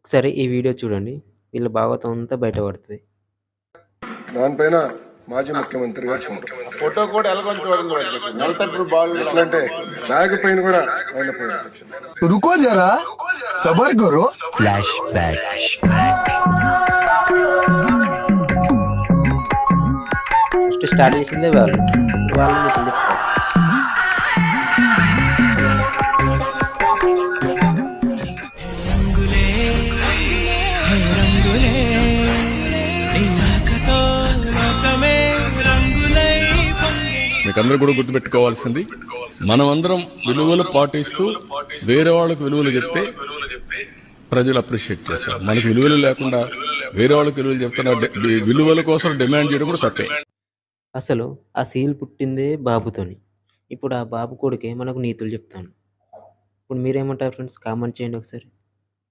ఒకసారి ఈ వీడియో చూడండి. వీళ్ళ భాగవతం అంతా బయటపడుతుంది. దానిపైన మాజీ ముఖ్యమంత్రి ఫోటో కూడా ఎట్లంటే బ్యాగ్ పైన కూడా రుకో జరా. సబర్ గరో. ఫస్ట్ స్టార్ట్ చేసిందే వాళ్ళు. వాళ్ళు మీకు చెప్తారు మీకందరూ కూడా గుర్తుపెట్టుకోవాల్సింది మనం అందరం విలువలు పాటిస్తూ వేరే వాళ్ళకు విలువలు చెప్తే ప్రజలు అప్రిషియేట్ చేస్తారు. మనకి విలువలు లేకుండా వేరే వాళ్ళకి విలువలు చెప్తున్నా విలువల కోసం డిమాండ్ చేయడం కూడా తప్పే. అసలు ఆ సీల్ పుట్టిందే బాబుతోని. ఇప్పుడు ఆ బాబు కొడుకే మనకు నీతులు చెప్తాను. ఇప్పుడు మీరేమంటారు ఫ్రెండ్స్? కామెంట్ చేయండి ఒకసారి.